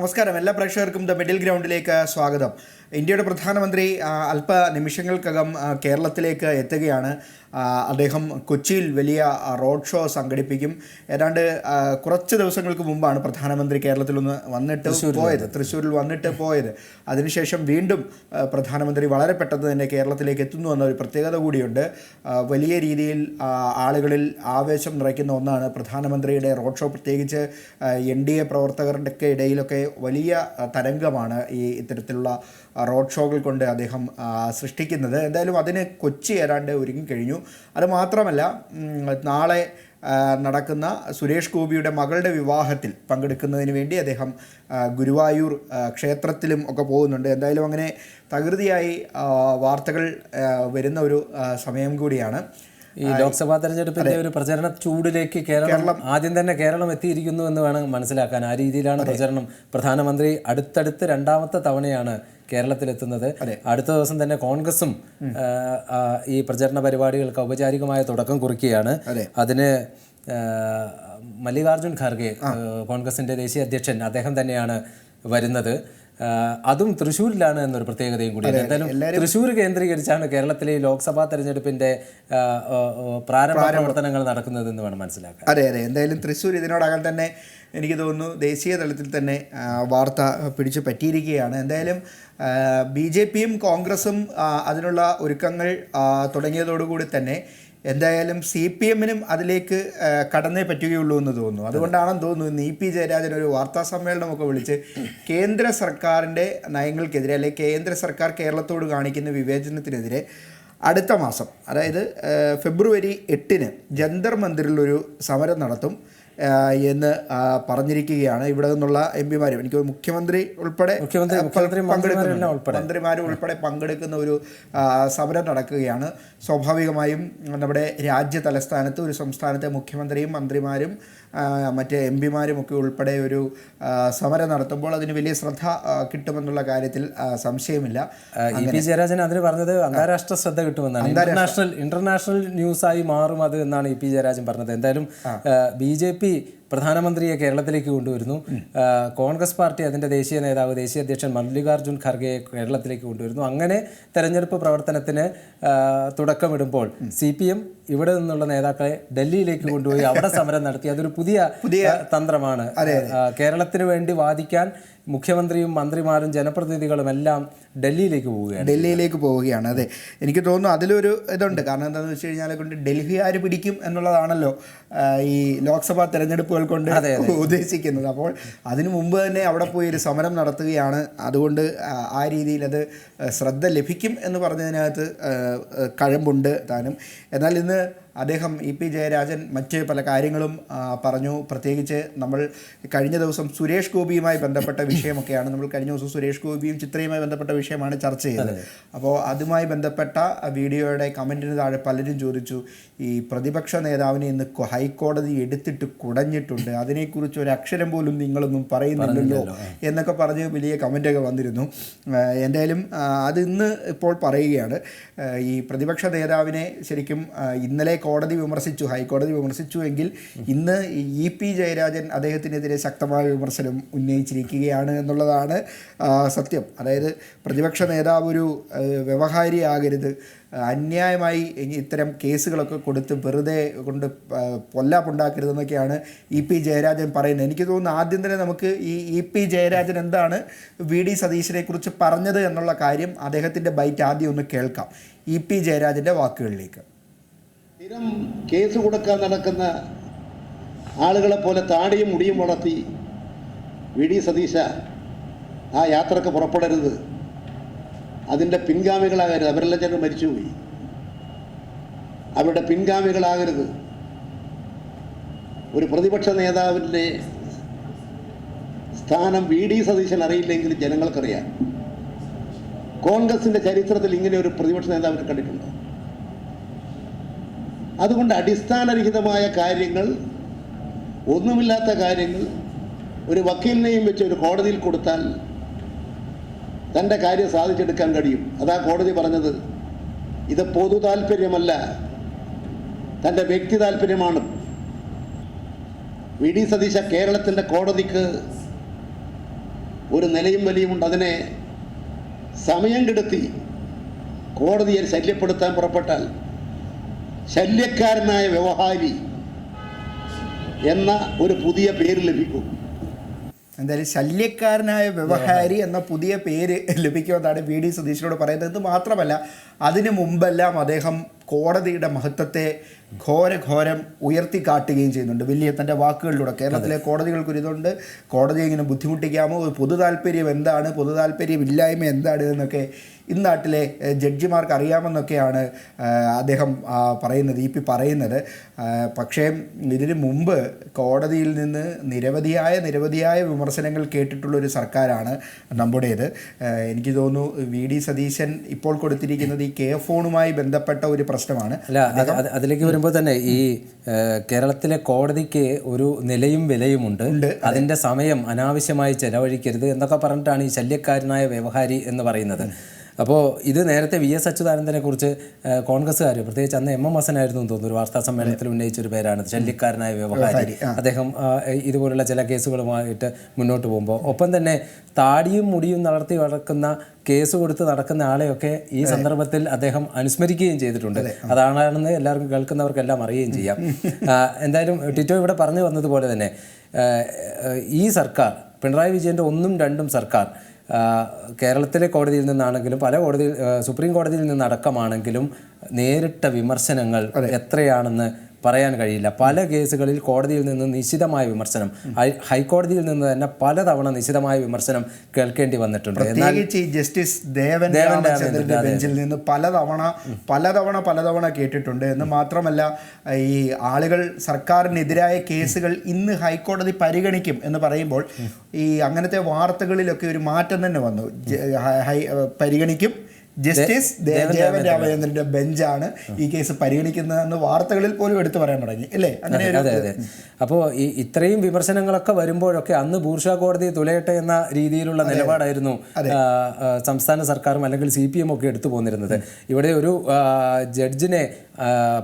നമസ്കാരം. എല്ലാ പ്രേക്ഷകർക്കും ദ മിഡിൽ ഗ്രൗണ്ടിലേക്ക് സ്വാഗതം. ഇന്ത്യയുടെ പ്രധാനമന്ത്രി അല്പ നിമിഷങ്ങൾക്കകം കേരളത്തിലേക്ക് എത്തുകയാണ്. അദ്ദേഹം കൊച്ചിയിൽ വലിയ റോഡ് ഷോ സംഘടിപ്പിക്കും. ഏതാണ്ട് കുറച്ച് ദിവസങ്ങൾക്ക് മുമ്പാണ് പ്രധാനമന്ത്രി കേരളത്തിൽ ഒന്ന് വന്നിട്ട് പോയത്. തൃശ്ശൂരിൽ വന്നിട്ട് പോയത്. അതിനുശേഷം വീണ്ടും പ്രധാനമന്ത്രി വളരെ പെട്ടെന്ന് തന്നെ കേരളത്തിലേക്ക് എത്തുന്നു എന്ന ഒരു പ്രത്യേകത കൂടിയുണ്ട്. വലിയ രീതിയിൽ ആളുകളിൽ ആവേശം നിറയ്ക്കുന്ന ഒന്നാണ് പ്രധാനമന്ത്രിയുടെ റോഡ് ഷോ. പ്രത്യേകിച്ച് എൻ ഡി എ പ്രവർത്തകരുടെയൊക്കെ ഇടയിലൊക്കെ വലിയ തരംഗമാണ് ഈ ഇത്തരത്തിലുള്ള റോഡ് ഷോകൾ കൊണ്ട് അദ്ദേഹം സൃഷ്ടിക്കുന്നത്. എന്തായാലും അതിന് കൊച്ചി ഏതാണ്ട് ഒരുങ്ങി കഴിഞ്ഞു. അതുമാത്രമല്ല നാളെ നടക്കുന്ന സുരേഷ് ഗോപിയുടെ മകളുടെ വിവാഹത്തിൽ പങ്കെടുക്കുന്നതിന് വേണ്ടി അദ്ദേഹം ഗുരുവായൂർ ക്ഷേത്രത്തിലും ഒക്കെ പോകുന്നുണ്ട്. എന്തായാലും അങ്ങനെ തകൃതിയായി വാർത്തകൾ വരുന്ന ഒരു സമയം കൂടിയാണ്. ഈ ലോക്സഭാ തെരഞ്ഞെടുപ്പിന്റെ ഒരു പ്രചരണ ചൂടിലേക്ക് കേരളം ആദ്യം തന്നെ കേരളം എത്തിയിരിക്കുന്നു എന്ന് വേണം മനസ്സിലാക്കാൻ. ആ രീതിയിലാണ് പ്രചരണം. പ്രധാനമന്ത്രി അടുത്തടുത്ത് രണ്ടാമത്തെ തവണയാണ് കേരളത്തിലെത്തുന്നത്. അടുത്ത ദിവസം തന്നെ കോൺഗ്രസും ഈ പ്രചരണ പരിപാടികൾക്ക് ഔപചാരികമായ തുടക്കം കുറിക്കുകയാണ്. അതിന് മല്ലികാർജുൻ ഖാർഗെ കോൺഗ്രസിന്റെ ദേശീയ അധ്യക്ഷൻ അദ്ദേഹം തന്നെയാണ് വരുന്നത്. അതും തൃശ്ശൂരിലാണ് എന്നൊരു പ്രത്യേകതയും കൂടി എന്തായാലും തൃശ്ശൂർ കേന്ദ്രീകരിച്ചാണ് കേരളത്തിലെ ലോക്സഭാ തെരഞ്ഞെടുപ്പിന്റെ പ്രാരംഭ പ്രവർത്തനങ്ങൾ നടക്കുന്നത് എന്ന് വേണം മനസ്സിലാക്കാൻ. അതെ അതെ. എന്തായാലും തൃശ്ശൂർ ഇതിനോടകം തന്നെ എനിക്ക് തോന്നുന്നു ദേശീയ തലത്തിൽ തന്നെ വാർത്ത പിടിച്ചു പറ്റിയിരിക്കുകയാണ്. എന്തായാലും ബി ജെ പിയും കോൺഗ്രസും അതിനുള്ള ഒരുക്കങ്ങൾ തുടങ്ങിയതോടുകൂടി തന്നെ എന്തായാലും സി പി എമ്മിനും അതിലേക്ക് കടന്നേ പറ്റുകയുള്ളൂ എന്ന് തോന്നുന്നു. അതുകൊണ്ടാണെന്ന് തോന്നുന്നു ഇ പി ജയരാജൻ ഒരു വാർത്താ സമ്മേളനമൊക്കെ വിളിച്ച് കേന്ദ്ര സർക്കാരിന്റെ നയങ്ങൾക്കെതിരെ അല്ലെങ്കിൽ കേന്ദ്ര സർക്കാർ കേരളത്തോട് കാണിക്കുന്ന വിവേചനത്തിനെതിരെ അടുത്ത മാസം അതായത് ഫെബ്രുവരി എട്ടിന് ജന്തർ മന്ദിറിലൊരു സമരം നടത്തും. എന്ന് പറഞ്ഞിരിക്കുകയാണ്. ഇവിടെ നിന്നുള്ള എം പിമാരും എനിക്ക് മുഖ്യമന്ത്രി ഉൾപ്പെടെ മുഖ്യമന്ത്രി മന്ത്രിമാരും ഉൾപ്പെടെ പങ്കെടുക്കുന്ന ഒരു സമരം നടക്കുകയാണ്. സ്വാഭാവികമായും നമ്മുടെ രാജ്യ തലസ്ഥാനത്ത് ഒരു സംസ്ഥാനത്തെ മുഖ്യമന്ത്രിയും മന്ത്രിമാരും മറ്റ് എം പിമാരും ഒക്കെ ഉൾപ്പെടെ ഒരു സമരം നടത്തുമ്പോൾ അതിന് വലിയ ശ്രദ്ധ കിട്ടുമെന്നുള്ള കാര്യത്തിൽ സംശയമില്ല. ആ, ഇ പി ജയരാജൻ അതിന് പറഞ്ഞത് അന്താരാഷ്ട്ര ശ്രദ്ധ കിട്ടുമെന്നാണ്. ഇന്റർനാഷണൽ ഇന്റർനാഷണൽ ന്യൂസായി മാറും അത് എന്നാണ് ഇ പി ജയരാജൻ പറഞ്ഞത്. എന്തായാലും ബി ജെ പി പ്രധാനമന്ത്രിയെ കേരളത്തിലേക്ക് കൊണ്ടുവരുന്നു. കോൺഗ്രസ് പാർട്ടി അതിന്റെ ദേശീയ നേതാവ് ദേശീയ അധ്യക്ഷൻ മല്ലികാർജുൻ ഖർഗെയെ കേരളത്തിലേക്ക് കൊണ്ടുവരുന്നു. അങ്ങനെ തെരഞ്ഞെടുപ്പ് പ്രവർത്തനത്തിന് തുടക്കമിടുമ്പോൾ സി പി എം ഇവിടെ നിന്നുള്ള നേതാക്കളെ ഡൽഹിയിലേക്ക് കൊണ്ടുപോയി അവിടെ സമരം നടത്തി. അതൊരു പുതിയ പുതിയ തന്ത്രമാണ്. കേരളത്തിന് വേണ്ടി വാദിക്കാൻ മുഖ്യമന്ത്രിയും മന്ത്രിമാരും ജനപ്രതിനിധികളും എല്ലാം ഡൽഹിയിലേക്ക് പോവുകയാണ് ഡൽഹിയിലേക്ക് പോവുകയാണ്. അതെ. എനിക്ക് തോന്നുന്നു അതിലൊരു ഇതുണ്ട്. കാരണം എന്താണെന്ന് വെച്ച് കഴിഞ്ഞാൽ കൊണ്ട് ഡൽഹി ആര് പിടിക്കും എന്നുള്ളതാണല്ലോ ഈ ലോക്സഭാ തെരഞ്ഞെടുപ്പുകൾ കൊണ്ട് ഉദ്ദേശിക്കുന്നത്. അപ്പോൾ അതിനു മുമ്പ് തന്നെ അവിടെ പോയി ഒരു സമരം നടത്തുകയാണ്. അതുകൊണ്ട് ആ, രീതിയിൽ അത് ശ്രദ്ധ ലഭിക്കും എന്ന് പറഞ്ഞതിനകത്ത് കഴമ്പുണ്ട് താനും. എന്നാൽ ഇന്ന് അദ്ദേഹം ഇ പി ജയരാജൻ മറ്റ് പല കാര്യങ്ങളും പറഞ്ഞു. പ്രത്യേകിച്ച് നമ്മൾ കഴിഞ്ഞ ദിവസം സുരേഷ് ഗോപിയുമായി ബന്ധപ്പെട്ട വിഷയമൊക്കെയാണ് നമ്മൾ കഴിഞ്ഞ ദിവസം സുരേഷ് ഗോപിയും ചിത്രയുമായി ബന്ധപ്പെട്ട വിഷയമാണ് ചർച്ച ചെയ്തത്. അപ്പോൾ അതുമായി ബന്ധപ്പെട്ട വീഡിയോയുടെ കമന്റിന് താഴെ പലരും ചോദിച്ചു ഈ പ്രതിപക്ഷ നേതാവിനെ ഇന്ന് ഹൈക്കോടതി എടുത്തിട്ട് കുടഞ്ഞിട്ടുണ്ട്. അതിനെക്കുറിച്ച് ഒരു അക്ഷരം പോലും നിങ്ങളൊന്നും പറയുന്നില്ലല്ലോ എന്നൊക്കെ പറഞ്ഞ് വലിയ കമന്റൊക്കെ വന്നിരുന്നു. എന്തായാലും അതിന്ന് അത് ഇന്ന് ഇപ്പോൾ പറയുകയാണ്. ഈ പ്രതിപക്ഷ നേതാവിനെ ശരിക്കും ഇന്നലെ കോടതി വിമർശിച്ചു ഹൈക്കോടതി വിമർശിച്ചു എങ്കിൽ ഇന്ന് ഇ പി ജയരാജൻ അദ്ദേഹത്തിനെതിരെ ശക്തമായ വിമർശനം ഉന്നയിച്ചിരിക്കുകയാണ് എന്നുള്ളതാണ് സത്യം. അതായത് പ്രതിപക്ഷ നേതാവ് ഒരു വ്യവഹാരിയാകരുത്. അന്യായമായി ഇത്തരം കേസുകളൊക്കെ കൊടുത്ത് വെറുതെ കൊണ്ട് പൊല്ലാപ്പുണ്ടാക്കരുതെന്നൊക്കെയാണ് ഇ പി ജയരാജൻ പറയുന്നത്. എനിക്ക് തോന്നുന്നു ആദ്യം തന്നെ നമുക്ക് ഈ ഇ പി ജയരാജൻ എന്താണ് വി ഡി സതീശനെ കുറിച്ച് പറഞ്ഞത് എന്നുള്ള കാര്യം അദ്ദേഹത്തിന്റെ ബൈറ്റ് ആദ്യം ഒന്ന് കേൾക്കാം. ഇ പി ജയരാജന്റെ വാക്കുകളിലേക്ക്. സ്ഥിരം കേസ് കൊടുക്കാൻ നടക്കുന്ന ആളുകളെ പോലെ താടിയും മുടിയും വളർത്തി വി ഡി സതീശ ആ യാത്രയ്ക്ക് പുറപ്പെടരുത്. അതിന്റെ പിൻഗാമികളാകരുത്. അവരെല്ലാം ചിലർ മരിച്ചുപോയി അവരുടെ പിൻഗാമികളാകരുത്. ഒരു പ്രതിപക്ഷ നേതാവിന്റെ സ്ഥാനം വി ഡി സതീശൻ അറിയില്ലെങ്കിൽ ജനങ്ങൾക്കറിയാം. കോൺഗ്രസിന്റെ ചരിത്രത്തിൽ ഇങ്ങനെ ഒരു പ്രതിപക്ഷ നേതാവിനെ കണ്ടിട്ടുണ്ടോ? അതുകൊണ്ട് അടിസ്ഥാനരഹിതമായ കാര്യങ്ങൾ ഒന്നുമില്ലാത്ത കാര്യങ്ങൾ ഒരു വക്കീലിനെയും വെച്ച് ഒരു കോടതിയിൽ കൊടുത്താൽ തന്റെ കാര്യം സാധിച്ചെടുക്കാൻ കഴിയും. അതാ കോടതി പറഞ്ഞത്. ഇത് പൊതു താല്പര്യമല്ല തന്റെ വ്യക്തി താല്പര്യമാണ് വി ഡി സതീശ കേരളത്തിന്റെ കോടതിക്ക് ഒരു നിലയും വലിയുമുണ്ട് അതിനെ സമയം കെടുത്തി കോടതിയെ ശല്യപ്പെടുത്താൻ പുറപ്പെട്ടാൽ ശല്യക്കാരനായ വ്യവഹാരി എന്ന ഒരു പുതിയ പേര് ലഭിക്കും. എന്തായാലും ശല്യക്കാരനായ വ്യവഹാരി എന്ന പുതിയ പേര് ലഭിക്കുമെന്നാണ് വി ഡി സതീശനോട് പറയുന്നത്. ഇത് മാത്രമല്ല അതിനു മുമ്പെല്ലാം അദ്ദേഹം കോടതിയുടെ മഹത്വത്തെ ഘോരഘോരം ഉയർത്തി കാട്ടുകയും ചെയ്യുന്നുണ്ട്. വലിയ തന്റെ വാക്കുകളിലൂടെ കേരളത്തിലെ കോടതികൾക്കൊരു ഇതുണ്ട്. കോടതിയെ ഇങ്ങനെ ബുദ്ധിമുട്ടിക്കാമോ? ഒരു പൊതു താല്പര്യം എന്താണ്? പൊതു താല്പര്യം ഇല്ലായ്മ എന്താണ്? എന്നൊക്കെ ഇന്നാട്ടിലെ നാട്ടിലെ ജഡ്ജിമാർക്ക് അറിയാമെന്നൊക്കെയാണ് അദ്ദേഹം പറയുന്നത് ഇ പി പറയുന്നത്. പക്ഷേ ഇതിനു മുമ്പ് കോടതിയിൽ നിന്ന് നിരവധിയായ നിരവധിയായ വിമർശനങ്ങൾ കേട്ടിട്ടുള്ള ഒരു സർക്കാരാണ് നമ്മുടേത്. എനിക്ക് തോന്നുന്നു വി ഡി സതീശൻ ഇപ്പോൾ കൊടുത്തിരിക്കുന്നത് ഈ കെ ഫോണുമായി ബന്ധപ്പെട്ട ഒരു പ്രശ്നമാണ്. അതിലേക്ക് വരുമ്പോൾ തന്നെ ഈ കേരളത്തിലെ കോടതിക്ക് ഒരു നിലയും വിലയുമുണ്ട്. അതിന്റെ സമയം അനാവശ്യമായി ചെലവഴിക്കരുത് എന്നൊക്കെ പറഞ്ഞിട്ടാണ് ഈ ശല്യക്കാരനായ വ്യവഹാരി എന്ന് പറയുന്നത്. അപ്പോൾ ഇത് നേരത്തെ വി എസ് അച്യുതാനന്ദനെ കുറിച്ച് കോൺഗ്രസ്സുകാർ പ്രത്യേകിച്ച് അന്ന് എം എം ഹസനായിരുന്നു എന്ന് തോന്നുന്നു ഒരു വാർത്താ സമ്മേളനത്തിൽ ഉന്നയിച്ച ഒരു പേരാണ്. ശല്യക്കാരനായ വ്യവഹാരി. അദ്ദേഹം ഇതുപോലുള്ള ചില കേസുകളുമായിട്ട് മുന്നോട്ട് പോകുമ്പോൾ ഒപ്പം തന്നെ താടിയും മുടിയും നടത്തി വളർക്കുന്ന കേസ് കൊടുത്ത് നടക്കുന്ന ആളെയൊക്കെ ഈ സന്ദർഭത്തിൽ അദ്ദേഹം അനുസ്മരിക്കുകയും ചെയ്തിട്ടുണ്ട്. അതാണെന്ന് എല്ലാവർക്കും കേൾക്കുന്നവർക്കെല്ലാം അറിയുകയും ചെയ്യാം. എന്തായാലും ടിറ്റോ ഇവിടെ പറഞ്ഞു വന്നതുപോലെ തന്നെ ഈ സർക്കാർ പിണറായി വിജയന്റെ ഒന്നും രണ്ടും സർക്കാർ കേരളത്തിലെ കോടതിയിൽ നിന്നാണെങ്കിലും പല കോടതി സുപ്രീം കോടതിയിൽ നിന്നടക്കമാണെങ്കിലും നേരിട്ട വിമർശനങ്ങൾ എത്രയാണെന്ന് പറയാൻ കഴിയില്ല. പല കേസുകളിൽ കോടതിയിൽ നിന്ന് നിശിതമായ വിമർശനം ഹൈക്കോടതിയിൽ നിന്ന് തന്നെ പലതവണ നിശിതമായ വിമർശനം കേൾക്കേണ്ടി വന്നിട്ടുണ്ട്. പ്രത്യേകിച്ച് ജസ്റ്റിസ് ദേവൻ രാമചന്ദ്രന്റെ ബെഞ്ചിൽ നിന്ന് പലതവണ പലതവണ പലതവണ കേട്ടിട്ടുണ്ട്. എന്ന് മാത്രമല്ല ഈ ആളുകൾ സർക്കാരിനെതിരായ കേസുകൾ ഇന്ന് ഹൈക്കോടതി പരിഗണിക്കും എന്ന് പറയുമ്പോൾ ഈ അങ്ങനത്തെ വാർത്തകളിലൊക്കെ ഒരു മാറ്റം തന്നെ വന്നു. പരിഗണിക്കും. ജസ്റ്റിസ് ദേവൻ രാമചന്ദ്രന്റെ ബെഞ്ചാണ് ഈ കേസ് പരിഗണിക്കുന്നതെന്ന് വാർത്തകളിൽ പോലും എടുത്തു പറയാൻ തുടങ്ങി അല്ലേ? അതെ അതെ അപ്പോൾ ഈ ഇത്രയും വിമർശനങ്ങളൊക്കെ വരുമ്പോഴൊക്കെ അന്ന് ബൂർഷ കോടതി തുലയട്ടെ എന്ന രീതിയിലുള്ള നിലപാടായിരുന്നു സംസ്ഥാന സർക്കാരും അല്ലെങ്കിൽ സി പി എം ഒക്കെ എടുത്തു പോന്നിരുന്നത്. ഇവിടെ ഒരു ജഡ്ജിനെ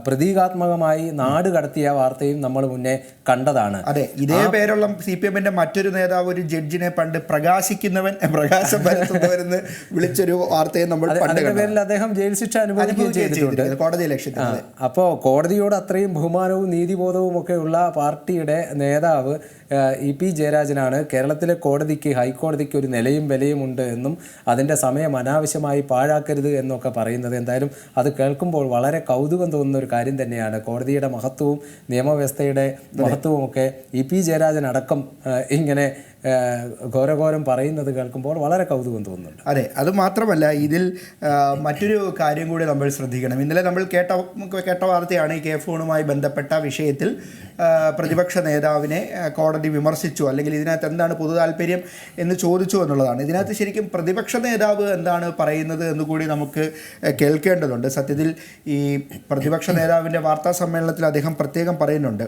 പ്രതീകാത്മകമായി നാട് കടത്തിയ വാർത്തയും നമ്മൾ മുന്നേ കണ്ടതാണ്. അതെ ഇതേ പേരുള്ള സി പി എമ്മിന്റെ മറ്റൊരു നേതാവ് ഒരു ജഡ്ജിനെ പണ്ട് പ്രകാശിക്കുന്നവൻ പ്രകാശം പരത്തുന്നവരെന്ന് വിളിച്ചൊരു വാർത്തയെ നമ്മൾ അതിന്റെ. പേരിൽ അദ്ദേഹം ജയിൽ ശിക്ഷ അനുഭവിക്കുകയും ചെയ്തിട്ടുണ്ട് കോടതി ലക്ഷ്യത്തിൽ. അപ്പോൾ കോടതിയോട് അത്രയും ബഹുമാനവും നീതിബോധവും ഒക്കെ ഉള്ള പാർട്ടിയുടെ നേതാവ് ഇ പി ജയരാജനാണ് കേരളത്തിലെ കോടതിക്ക് ഹൈക്കോടതിക്ക് ഒരു നിലയും വിലയും ഉണ്ട് എന്നും അതിന്റെ സമയം അനാവശ്യമായി പാഴാക്കരുത് എന്നൊക്കെ പറയുന്നത് എന്തായാലും അത് കേൾക്കുമ്പോൾ വളരെ കൗതുകം തോന്നുന്ന ഒരു കാര്യം തന്നെയാണ് കോടതിയുടെ മഹത്വവും നിയമവ്യവസ്ഥയുടെ മഹത്വവും ഒക്കെ ഇ പി ജയരാജൻ അടക്കം ഇങ്ങനെ ഘോരഘോരം പറയുന്നത് കേൾക്കുമ്പോൾ വളരെ കൗതുകം തോന്നുന്നുണ്ട്. അതെ അത് മാത്രമല്ല ഇതിൽ മറ്റൊരു കാര്യം കൂടി നമ്മൾ ശ്രദ്ധിക്കണം. ഇന്നലെ നമ്മൾ കേട്ട കേട്ട വാർത്തയാണ് ഈ കെ ഫോണുമായി ബന്ധപ്പെട്ട വിഷയത്തിൽ പ്രതിപക്ഷ നേതാവിനെ കോടതി വിമർശിച്ചു. അല്ലെങ്കിൽ ഇതിനകത്ത് എന്താണ് പൊതു താല്പര്യം എന്ന് ചോദിച്ചു എന്നുള്ളതാണ്. ഇതിനകത്ത് ശരിക്കും പ്രതിപക്ഷ നേതാവ് എന്താണ് പറയുന്നത് എന്ന് കൂടി നമുക്ക് കേൾക്കേണ്ടതുണ്ട്. സത്യത്തിൽ ഈ പ്രതിപക്ഷ നേതാവിന്റെ വാർത്താ സമ്മേളനത്തിൽ അദ്ദേഹം പ്രത്യേകം പറയുന്നുണ്ട്.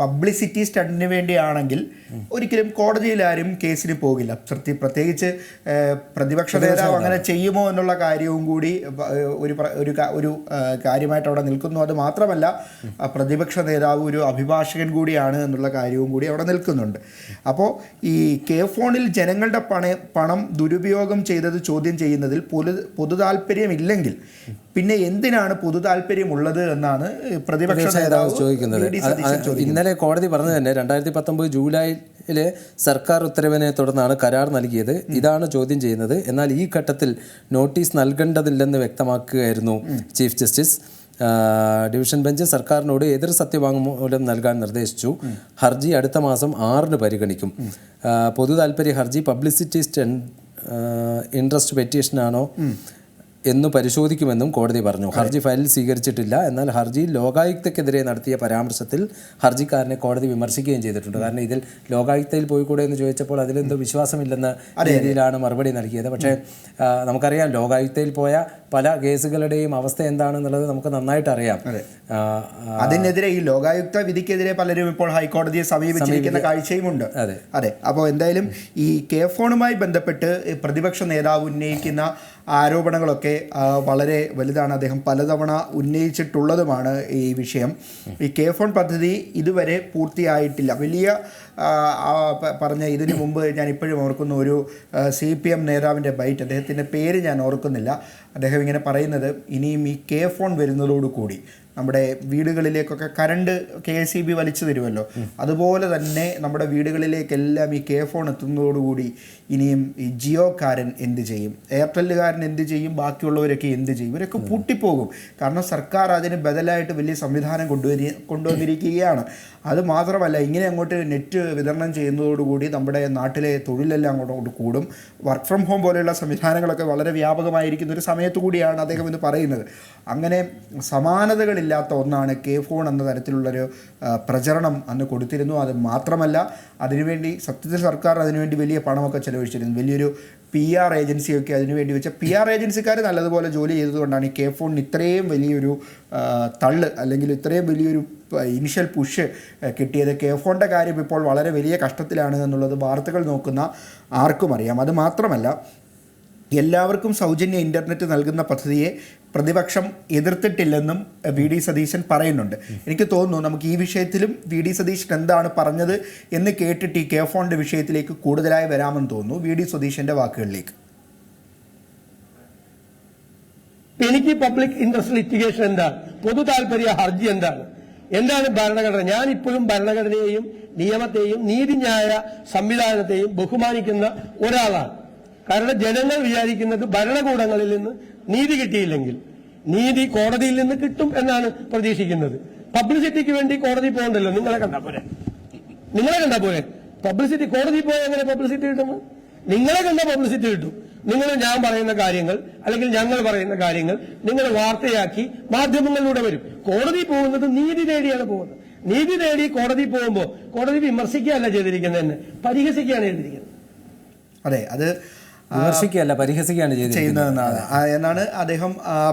പബ്ലിസിറ്റി സ്റ്റണ്ടിന് വേണ്ടിയാണെങ്കിൽ ഒരിക്കലും കോടതിയിൽ ആരും കേസിന് പോകില്ല. പ്രത്യ- പ്രത്യേകിച്ച് പ്രതിപക്ഷ നേതാവ് അങ്ങനെ ചെയ്യുമോ എന്നുള്ള കാര്യവും കൂടി ഒരു ഒരു കാര്യമായിട്ട് അവിടെ നിൽക്കുന്നു. അത് മാത്രമല്ല പ്രതിപക്ഷ നേതാവ് ഒരു അഭിഭാഷകൻ കൂടിയാണ് എന്നുള്ള കാര്യവും കൂടി അവിടെ നിൽക്കുന്നുണ്ട്. അപ്പോൾ ഈ കെ ഫോണിൽ ജനങ്ങളുടെ പണ പണം ദുരുപയോഗം ചെയ്തത് ചോദ്യം ചെയ്യുന്നതിൽ പൊതു പൊതു താല്പര്യമില്ലെങ്കിൽ പിന്നെ എന്തിനാണ് പൊതു താല്പര്യമുള്ളത് എന്നാണ് പ്രതിപക്ഷ നേതാവ് ചോദിക്കുന്നത്. ഇന്നലെ കോടതി പറഞ്ഞു തന്നെ രണ്ടായിരത്തി പത്തൊമ്പത് ജൂലൈയിലെ സർക്കാർ ഉത്തരവിനെ തുടർന്നാണ് കരാർ നൽകിയത്. ഇതാണ് ചോദ്യം ചെയ്യുന്നത്. എന്നാൽ ഈ ഘട്ടത്തിൽ നോട്ടീസ് നൽകേണ്ടതില്ലെന്ന് വ്യക്തമാക്കുകയായിരുന്നു ചീഫ് ജസ്റ്റിസ്. ഡിവിഷൻ ബെഞ്ച് സർക്കാരിനോട് എതിർ സത്യവാങ്മൂലം നൽകാൻ നിർദ്ദേശിച്ചു. ഹർജി അടുത്ത മാസം ആറിന് പരിഗണിക്കും. പൊതു താല്പര്യ ഹർജി പബ്ലിസിറ്റി ഇൻട്രസ്റ്റ് പെറ്റീഷനാണോ? എന്നു പരിശോധിക്കുമെന്നും കോടതി പറഞ്ഞു. ഹർജി ഫയലിൽ സ്വീകരിച്ചിട്ടില്ല. എന്നാൽ ഹർജി ലോകായുക്തക്കെതിരെ നടത്തിയ പരാമർശത്തിൽ ഹർജിക്കാരനെ കോടതി വിമർശിക്കുകയും ചെയ്തിട്ടുണ്ട്. കാരണം ഇതിൽ ലോകായുക്തയിൽ പോയി കൂടെ എന്ന് ചോദിച്ചപ്പോൾ അതിലെന്തോ വിശ്വാസമില്ലെന്ന രീതിയിലാണ് മറുപടി നൽകിയത്. പക്ഷേ നമുക്കറിയാം ലോകായുക്തയിൽ പോയ പല കേസുകളുടെയും അവസ്ഥ എന്താണെന്നുള്ളത് നമുക്ക് നന്നായിട്ട് അറിയാം. അതിനെതിരെ ഈ ലോകായുക്ത വിധിക്കെതിരെ പലരും ഇപ്പോൾ ഹൈക്കോടതിയെ സമീപിച്ചിരിക്കുന്ന കാഴ്ചയുമുണ്ട്. അതെ. അതെ. അപ്പോൾ എന്തായാലും ഈ കെ ഫോണുമായി ബന്ധപ്പെട്ട് പ്രതിപക്ഷ നേതാവ് ഉന്നയിക്കുന്ന ആരോപണങ്ങളൊക്കെ വളരെ വലുതാണ്. അദ്ദേഹം പലതവണ ഉന്നയിച്ചിട്ടുള്ളതുമാണ് ഈ വിഷയം. ഈ കെ ഫോൺ പദ്ധതി ഇതുവരെ പൂർത്തിയായിട്ടില്ല. വലിയ പറഞ്ഞ ഇതിനു മുമ്പ് ഞാൻ ഇപ്പോഴും ഓർക്കുന്ന ഒരു സി പി എം നേതാവിന്റെ ബൈറ്റ്. അദ്ദേഹത്തിന്റെ പേര് ഞാൻ ഓർക്കുന്നില്ല. അദ്ദേഹം ഇങ്ങനെ പറയുന്നത് ഇനിയും ഈ കെ ഫോൺ വരുന്നതോടുകൂടി. നമ്മുടെ വീടുകളിലേക്കൊക്കെ കറണ്ട് കെ സി ബി വലിച്ചു തരുമല്ലോ. അതുപോലെ തന്നെ നമ്മുടെ വീടുകളിലേക്കെല്ലാം ഈ കെ ഫോൺ എത്തുന്നതോടുകൂടി ഇനിയും ഈ ജിയോക്കാരൻ എന്ത് ചെയ്യും? എയർടെല്ലുകാരൻ എന്ത് ചെയ്യും? ബാക്കിയുള്ളവരൊക്കെ എന്ത് ചെയ്യും? ഇവരൊക്കെ പൂട്ടിപ്പോകും. കാരണം സർക്കാർ അതിന് ബദലായിട്ട് വലിയ സംവിധാനം കൊണ്ടുവരി കൊണ്ടുവന്നിരിക്കുകയാണ്. അത് മാത്രമല്ല ഇങ്ങനെ അങ്ങോട്ട് നെറ്റ് വിതരണം ചെയ്യുന്നതോടുകൂടി നമ്മുടെ നാട്ടിലെ തൊഴിലെല്ലാം അങ്ങോട്ട് കൂടും. വർക്ക് ഫ്രം ഹോം പോലെയുള്ള സംവിധാനങ്ങളൊക്കെ വളരെ വ്യാപകമായിരിക്കുന്ന ഒരു സമയത്തു കൂടിയാണ് അദ്ദേഹം ഇന്ന് പറയുന്നത്. അങ്ങനെ സമാനതകളില്ലാത്ത ഒന്നാണ് കെ ഫോൺ എന്ന തരത്തിലുള്ളൊരു പ്രചരണം അന്ന് കൊടുത്തിരുന്നു. അത് മാത്രമല്ല അതിനുവേണ്ടി സത്യത്തിൽ സർക്കാർ അതിനുവേണ്ടി വലിയ പണമൊക്കെ ചെലവഴിച്ചിരുന്നു. വലിയൊരു പി ആർ ഏജൻസിയൊക്കെ അതിനുവേണ്ടി വെച്ച പി ആർ ഏജൻസിക്കാർ നല്ലതുപോലെ ജോലി ചെയ്തതുകൊണ്ടാണ് ഈ കെ ഫോണിന് ഇത്രയും വലിയൊരു തള്ള് അല്ലെങ്കിൽ ഇത്രയും വലിയൊരു ഇനിഷ്യൽ പുഷ് കിട്ടിയത്. കെ ഫോണിന്റെ കാര്യം ഇപ്പോൾ വളരെ വലിയ കഷ്ടത്തിലാണ് എന്നുള്ളത് വാർത്തകൾ നോക്കുന്ന ആർക്കും അറിയാം. അത് മാത്രമല്ല എല്ലാവർക്കും സൗജന്യ ഇന്റർനെറ്റ് നൽകുന്ന പദ്ധതിയെ പ്രതിപക്ഷം എതിർത്തിട്ടില്ലെന്നും വി ഡി സതീശൻ പറയുന്നുണ്ട്. എനിക്ക് തോന്നുന്നു നമുക്ക് ഈ വിഷയത്തിലും വി ഡി സതീശൻ എന്താണ് പറഞ്ഞത് എന്ന് കേട്ടിട്ട് ഈ കെ ഫോണിന്റെ വിഷയത്തിലേക്ക് കൂടുതലായി വരാമെന്ന് തോന്നുന്നു. വി ഡി സതീശന്റെ വാക്കുകളിലേക്ക്. എനിക്ക് പബ്ലിക് ഇൻട്രസ്റ്റ് ലിറ്റിഗേഷൻ എന്താണ്? പൊതു താല്പര്യ ഹർജി എന്താണ്? എന്താണ് ഭരണഘടന? ഞാൻ ഇപ്പോഴും ഭരണഘടനയെയും നിയമത്തെയും നീതിന്യായ സംവിധാനത്തെയും ബഹുമാനിക്കുന്ന ഒരാളാണ്. കാരണം ജനങ്ങൾ വിചാരിക്കുന്നത് ഭരണകൂടങ്ങളിൽ നിന്ന് നീതി കിട്ടിയില്ലെങ്കിൽ നീതി കോടതിയിൽ നിന്ന് കിട്ടും എന്നാണ് പ്രതീക്ഷിക്കുന്നത്. പബ്ലിസിറ്റിക്ക് വേണ്ടി കോടതി പോകണ്ടല്ലോ. നിങ്ങളെ കണ്ടാ പോരെ? നിങ്ങളെ കണ്ടാ പോരെ? പബ്ലിസിറ്റി കോടതി പോയാൽ എങ്ങനെ പബ്ലിസിറ്റി കിട്ടുന്നു നിങ്ങളെ കണ്ട പബ്ലിസിറ്റി കിട്ടും. നിങ്ങൾ ഞാൻ പറയുന്ന കാര്യങ്ങൾ അല്ലെങ്കിൽ ഞങ്ങൾ പറയുന്ന കാര്യങ്ങൾ നിങ്ങൾ വാർത്തയാക്കി മാധ്യമങ്ങളിലൂടെ വരും. കോടതി പോകുന്നത് നീതി നേടിയാണ് പോകുന്നത്. നീതി നേടി കോടതി പോകുമ്പോൾ കോടതി വിമർശിക്കുകയല്ല ചെയ്തിരിക്കുന്നത് തന്നെ പരിഹസിക്കുകയാണ് ചെയ്തിരിക്കുന്നത്. അതെ അത് വിമർശിക്കുകയല്ല പരിഹസിക്കുകയാണ് ചെയ്യുന്നതെന്നാണ് എന്നാണ് അദ്ദേഹം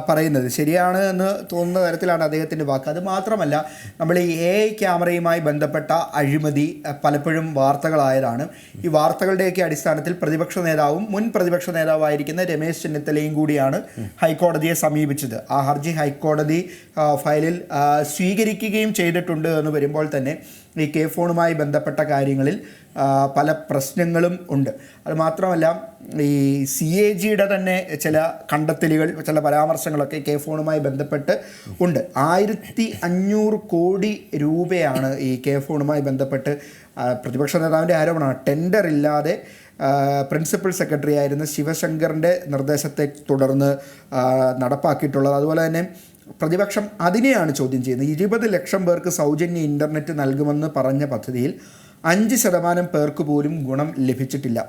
പറയുന്നത്. ശരിയാണ് എന്ന് തോന്നുന്ന തരത്തിലാണ് അദ്ദേഹത്തിന്റെ വാക്ക്. അത് മാത്രമല്ല നമ്മൾ ഈ എ ഐ ക്യാമറയുമായി ബന്ധപ്പെട്ട അഴിമതി പലപ്പോഴും വാർത്തകളായതാണ്. ഈ വാർത്തകളുടെയൊക്കെ അടിസ്ഥാനത്തിൽ പ്രതിപക്ഷ നേതാവും മുൻ പ്രതിപക്ഷ നേതാവായിരിക്കുന്ന രമേശ് ചെന്നിത്തലയും കൂടിയാണ് ഹൈക്കോടതിയെ സമീപിച്ചത്. ആ ഹർജി ഹൈക്കോടതി ഫയലിൽ സ്വീകരിക്കുകയും ചെയ്തിട്ടുണ്ട് എന്ന് വരുമ്പോൾ തന്നെ ഈ കെ ഫോണുമായി ബന്ധപ്പെട്ട കാര്യങ്ങളിൽ പല പ്രശ്നങ്ങളും ഉണ്ട്. അത് മാത്രമല്ല ഈ സി എ ജിയുടെ തന്നെ ചില കണ്ടെത്തലുകൾ ചില പരാമർശങ്ങളൊക്കെ കെ ഫോണുമായി ബന്ധപ്പെട്ട് ഉണ്ട്. ആയിരത്തി അഞ്ഞൂറ് കോടി രൂപയാണ് ഈ കെ ഫോണുമായി ബന്ധപ്പെട്ട് പ്രതിപക്ഷ നേതാവിന്റെ ആരോപണമാണ്. ടെൻഡർ ഇല്ലാതെ പ്രിൻസിപ്പൽ സെക്രട്ടറി ആയിരുന്ന ശിവശങ്കറിന്റെ നിർദ്ദേശത്തെ തുടർന്ന് നടപ്പാക്കിയിട്ടുള്ളത്. അതുപോലെ തന്നെ പ്രതിപക്ഷം അതിനെയാണ് ചോദ്യം ചെയ്യുന്നത്. ഇരുപത് ലക്ഷം പേർക്ക് സൗജന്യ ഇന്റർനെറ്റ് നൽകുമെന്ന് പറഞ്ഞ പദ്ധതിയിൽ അഞ്ച് ശതമാനം പേർക്ക് പോലും ഗുണം ലഭിച്ചിട്ടില്ല.